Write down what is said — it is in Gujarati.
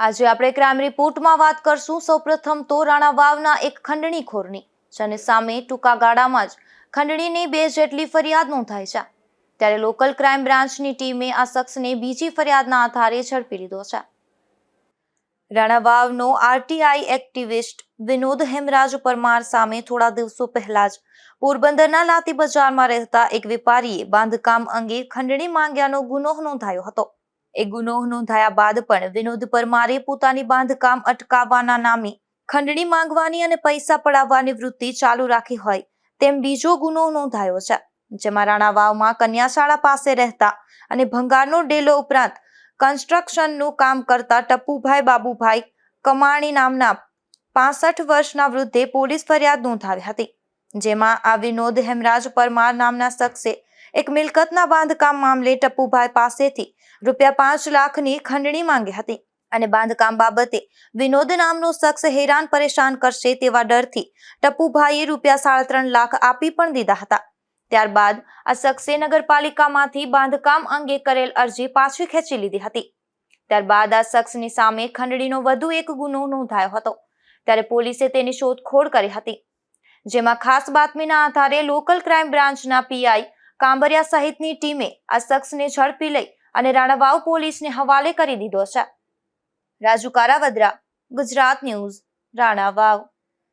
આજે આપણે ક્રાઇમ રિપોર્ટમાં વાત કરશું. સૌપ્રથમ તો રાણા વાવના એક ખંડણીખોરની, જેને સામે ટૂંકા ગાળામાં જ ખંડણીની બે જેટલી ફરિયાદ નોંધાઈ છે. ત્યારે લોકલ ક્રાઇમ બ્રાન્ચની ટીમે આ શખ્સને બીજી ફરિયાદના આધારે ઝડપી લીધો છે. રાણા વાવનો આરટીઆઈ એક્ટિવિસ્ટ વિનોદ હેમરાજ પરમાર સામે થોડા દિવસો પહેલા જ પોરબંદરના લાતી બજારમાં રહેતા એક વેપારીએ બાંધકામ અંગે ખંડણી માંગ્યાનો ગુનો નોંધાયો હતો. એ ગુનો નોંધાયા બાદ પણ વિનોદ પરમારે પોતાની બાંધકામ અટકાવવાના નામે ખંડણી માંગવાની અને પૈસા પડાવવાની વૃત્તિ ચાલુ રાખી હોય તેમ બીજો ગુનો નોંધાયો છે, જેમાં રાણા વાવમાં કન્યાશાળા પાસે રહેતા અને ભંગારનો ડેલો ઉપરાંત કન્સ્ટ્રક્શનનું કામ કરતા ટપુભાઈ બાબુભાઈ કમાણી નામના પાસઠ વર્ષના વૃદ્ધે પોલીસ ફરિયાદ નોંધાવી હતી, જેમાં આ વિનોદ હેમરાજ પરમાર નામના શખ્સે એક મિલકતના બાંધકામ મામલે ટપુભાઈ પાસેથી રૂપિયા પાંચ લાખની ખંડણી માંગી હતી અને બાંધકામ બાબતે વિનોદ નામનો શખ્સ હેરાન પરેશાન કરશે તેવા ડરથી ટપુભાઈએ રૂપિયા સાડા ત્રણ લાખ આપી પણ દીધા હતા. ત્યારબાદ આ શખ્સે નગરપાલિકામાંથી બાંધકામ અંગે કરેલ અરજી પાછી ખેંચી લીધી હતી. ત્યારબાદ આ શખ્સની સામે ખંડણીનો વધુ એક ગુનો નોંધાયો હતો. ત્યારે પોલીસે તેની શોધખોળ કરી હતી. જેમાં ખાસ બાતમીના આધારે લોકલ ક્રાઇમ બ્રાન્ચના પીઆઈ કાંબરિયા સહિતની ટીમે આ શખ્સને ઝડપી લઈ અને રાણાવાવ પોલીસને હવાલે કરી દીધો છે. રાજુ કારાવદ્રા, ગુજરાત ન્યૂઝ, રાણાવાવ.